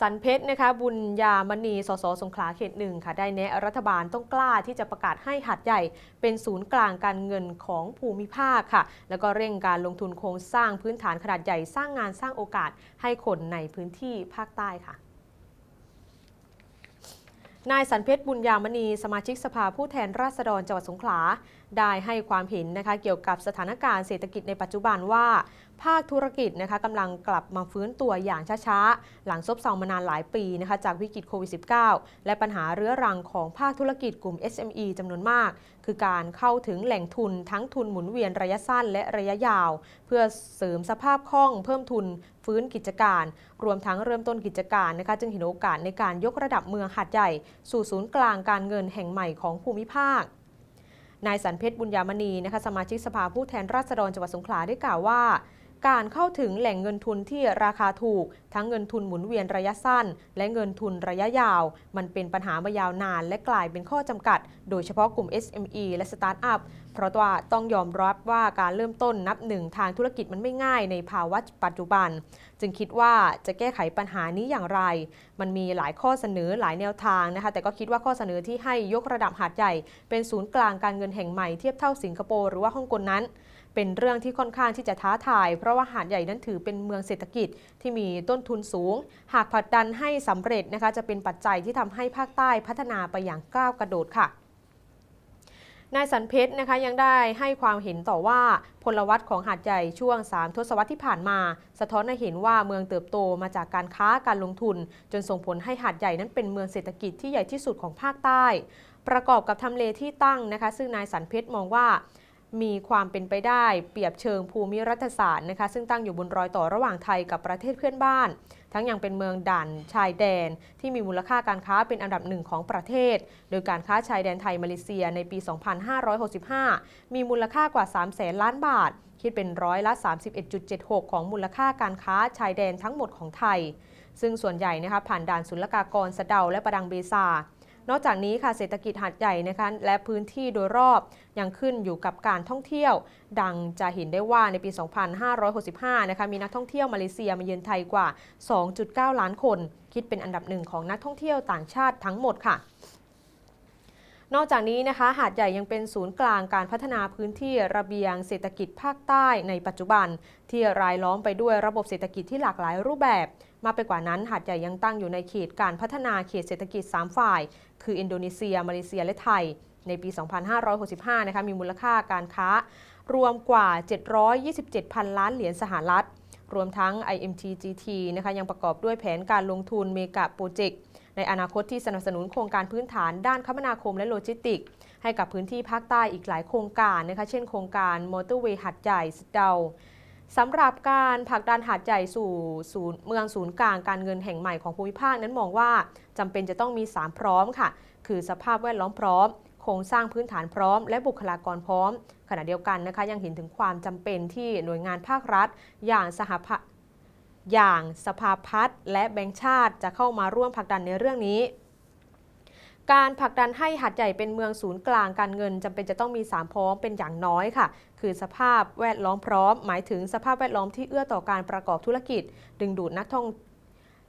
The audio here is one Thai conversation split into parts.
สันเพชรนะคะบุญยามณีสสสงขลาเขตหนึ่งค่ะได้แนะรัฐบาลต้องกล้าที่จะประกาศให้หัดใหญ่เป็นศูนย์กลางการเงินของภูมิภาคค่ะ แล้วก็เร่งการลงทุนโครงสร้างพื้นฐานขนาดใหญ่สร้างงานสร้างโอกาสให้คนในพื้นที่ภาคใต้ค่ะ นายสันเพชรบุญยามณีสมาชิกสภาผู้แทนราษฎรจังหวัดสงขลา ได้ให้ความเห็นนะคะเกี่ยวกับสถานการณ์เศรษฐกิจในปัจจุบันว่า ภาคธุรกิจนะคะกำลังกลับมาฟื้นตัวอย่างช้าๆ หลังซบเซามานานหลายปีนะคะจากวิกฤตโควิด -19 และปัญหาเรื้อรังของภาคธุรกิจกลุ่ม SME จำนวนมาก คือการเข้าถึงแหล่งทุนทั้งทุนหมุนเวียนระยะสั้นและระยะยาว เพื่อเสริมสภาพคล่องเพิ่มทุนฟื้นกิจการ รวมทั้งเริ่มต้นกิจการนะคะจึงเห็นโอกาสในการยกระดับเมืองหัดใหญ่ สู่ศูนย์กลางการเงินแห่งใหม่ของภูมิภาคนายสันเพชรบุญยามณีนะคะสมาชิกสภาผู้แทนราษฎรจังหวัดสงขลาได้กล่าวว่า การเข้าถึงแหล่งเงินทุนที่ราคาถูก ทั้งเงินทุนหมุนเวียนระยะสั้น และเงินทุนระยะยาว มันเป็นปัญหามายาวนาน และกลายเป็นข้อจำกัด โดยเฉพาะกลุ่ม SME และสตาร์ทอัพเพราะว่าต้องยอมรับว่าการเริ่มต้นนับหนึ่งทางธุรกิจมันไม่ง่ายในภาวะปัจจุบัน จึงคิดว่าจะแก้ไขปัญหานี้อย่างไร มันมีหลายข้อเสนอหลายแนวทางนะคะแต่ก็คิดว่าข้อเสนอที่ให้ยกระดับหาดใหญ่ เป็นศูนย์กลางการเงินแห่งใหม่เทียบเท่าสิงคโปร์หรือว่าฮ่องกงนั้น เป็นเรื่องที่ค่อนข้างที่จะท้าทาย เพราะว่าหาดใหญ่นั้นถือเป็นเมืองเศรษฐกิจที่มีต้นทุนสูง หากผลักดันให้สำเร็จนะคะจะเป็นปัจจัยที่ทำให้ภาคใต้พัฒนาไปอย่างก้าวกระโดดค่ะนายสันเพชรนะคะยังได้ให้ความเห็นต่อว่าพลวัตของหาดใหญ่ช่วง 3 ทศวรรษที่ผ่านมา สะท้อนให้เห็นว่าเมืองเติบโตมาจากการค้าการลงทุน จนส่งผลให้หาดใหญ่นั้นเป็นเมืองเศรษฐกิจที่ใหญ่ที่สุดของภาคใต้ ประกอบกับทำเลที่ตั้งนะคะ ซึ่งนายสันเพชรมองว่า มีความเป็นไปได้เปรียบเชิงภูมิรัฐศาสตร์นะคะซึ่งตั้งอยู่บนรอยต่อระหว่างไทยกับประเทศเพื่อนบ้าน ทั้งยังเป็นเมืองด่านชายแดน ที่มีมูลค่าการค้าเป็นอันดับหนึ่งของประเทศ โดยการค้าชายแดนไทยมาเลเซียในปี 2565 มีมูลค่ากว่า3แสนล้านบาท คิดเป็นร้อยละ 31.76 ของมูลค่าการค้าชายแดนทั้งหมดของไทย ซึ่งส่วนใหญ่นะคะผ่านด่านศุลกากรสะเดาและประดังเบซา นอกจากนี้ค่ะเศรษฐกิจหาดใหญ่นะคะและพื้นที่โดยรอบยังขึ้นอยู่กับการท่องเที่ยว ดังจะเห็นได้ว่าในปี 2565 นะคะมีนักท่องเที่ยวมาเลเซียมาเยือนไทยกว่า 2.9 ล้านคน คิดเป็นอันดับหนึ่งของนักท่องเที่ยวต่างชาติทั้งหมดค่ะ นอกจากนี้นะคะ หาดใหญ่ยังเป็นศูนย์กลางการพัฒนาพื้นที่ระเบียงเศรษฐกิจภาคใต้ในปัจจุบัน ที่รายล้อมไปด้วยระบบเศรษฐกิจที่หลากหลายรูปแบบ มาไปกว่านั้น หาดใหญ่ยังตั้งอยู่ในเขตการพัฒนาเขตเศรษฐกิจ 3 ฝ่าย คืออินโดนีเซีย มาเลเซียและไทย ในปี 2565 นะคะมีมูลค่าการค้ารวมกว่า 727พันล้านเหรียญสหรัฐ รวมทั้ง IMTGT นะคะยังประกอบด้วยแผนการลงทุนเมกะโปรเจกต์ ในอนาคตที่สนับสนุนโครงการพื้นฐานด้านคมนาคมและโลจิสติกส์ให้กับพื้นที่ภาคใต้อีกหลายโครงการนะคะเช่นโครงการมอเตอร์เวย์หัดใหญ่สเดาสำหรับการผลักดันหาดใหญ่สู่ศูนย์เมืองศูนย์กลางการเงินแห่งใหม่ของภูมิภาคนั้นมองว่าจำเป็นจะต้องมี 3 พร้อมค่ะ คือสภาพแวดล้อมพร้อม โครงสร้างพื้นฐานพร้อม และบุคลากรพร้อม ขณะเดียวกันนะคะยังเห็นถึงความจำเป็นที่หน่วยงานภาครัฐ อย่างสห อย่างสภาพัฒน์และแบงก์ชาติจะเข้ามาร่วมผลักดันในเรื่องนี้ การผลักดันให้หัดใหญ่เป็นเมืองศูนย์กลางการเงินจำเป็นจะต้องมี 3 พร้อมเป็นอย่างน้อยค่ะ คือสภาพแวดล้อมพร้อม หมายถึงสภาพแวดล้อมที่เอื้อต่อการประกอบธุรกิจ ดึงดูดนักท่อง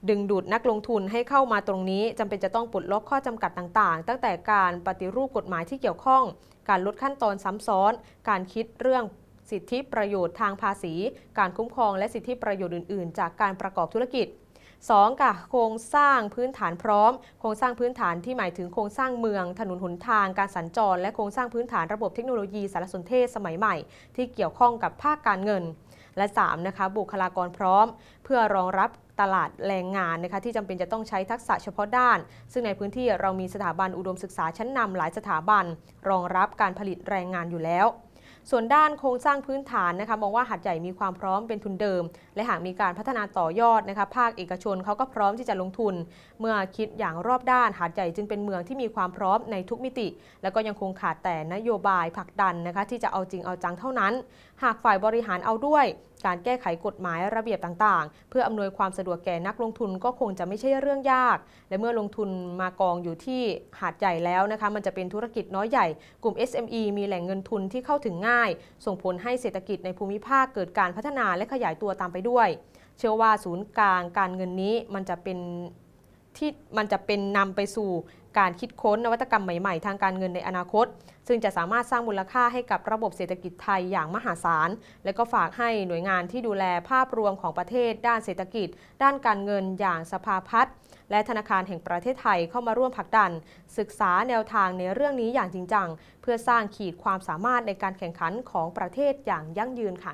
ดึงดูดนักลงทุนให้เข้ามาตรงนี้จำเป็นจะต้องปลดล็อกข้อจำกัดต่างๆ ตั้งแต่การปฏิรูปกฎหมายที่เกี่ยวข้อง การลดขั้นตอนซ้ำซ้อน การคิดเรื่อง สิทธิประโยชน์ทางภาษี การคุ้มครองและสิทธิประโยชน์อื่น ๆ จากการประกอบธุรกิจ 2. ค่ะโครงสร้างพื้นฐานพร้อม โครงสร้างพื้นฐานที่หมายถึงโครงสร้างเมือง ถนนหนทางการสัญจร และโครงสร้างพื้นฐานระบบเทคโนโลยีสารสนเทศสมัยใหม่ ที่เกี่ยวข้องกับภาคการเงิน และ 3. นะคะบุคลากรพร้อม เพื่อรองรับตลาดแรงงานนะคะที่จำเป็นจะต้องใช้ทักษะเฉพาะด้าน ซึ่งในพื้นที่เรามีสถาบันอุดมศึกษาชั้นนำหลายสถาบัน รองรับการผลิตแรงงานอยู่แล้ว ส่วนด้านโครงสร้างพื้นฐานนะคะมองว่าหัดใหญ่มีความพร้อมเป็นทุนเดิม และหากมีการพัฒนาต่อยอดนะคะภาคเอกชนเขาก็พร้อมที่จะลงทุน เมื่อคิดอย่างรอบด้านหาดใหญ่จึงเป็นเมืองที่มีความพร้อมในทุกมิติ แล้วก็ยังคงขาดแต่นโยบายผลักดันนะคะที่จะเอาจริงเอาจังเท่านั้น หากฝ่ายบริหารเอาด้วย การแก้ไขกฎหมายระเบียบต่างๆ เพื่ออำนวยความสะดวกแก่นักลงทุนก็คงจะไม่ใช่เรื่องยาก และเมื่อลงทุนมากองอยู่ที่หาดใหญ่แล้วนะคะมันจะเป็นธุรกิจน้อยใหญ่ กลุ่ม SME มีแหล่งเงินทุนที่เข้าถึงง่ายส่งผลให้เศรษฐกิจในภูมิภาคเกิดการพัฒนาและขยายตัวตามไปด้วย เชื่อว่าศูนย์กลางการเงินนี้มันจะเป็น ที่มันจะเป็นนำไปสู่การคิดค้นนวัตกรรมใหม่ๆ ทางการเงินในอนาคต ซึ่งจะสามารถสร้างมูลค่าให้กับระบบเศรษฐกิจไทยอย่างมหาศาล และก็ฝากให้หน่วยงานที่ดูแลภาพรวมของประเทศ ด้านเศรษฐกิจ ด้านการเงินอย่างสภาพัฒน์และธนาคารแห่งประเทศไทยเข้ามาร่วมผลักดัน ศึกษาแนวทางในเรื่องนี้อย่างจริงจัง เพื่อสร้างขีดความสามารถในการแข่งขันของประเทศอย่างยั่งยืนค่ะ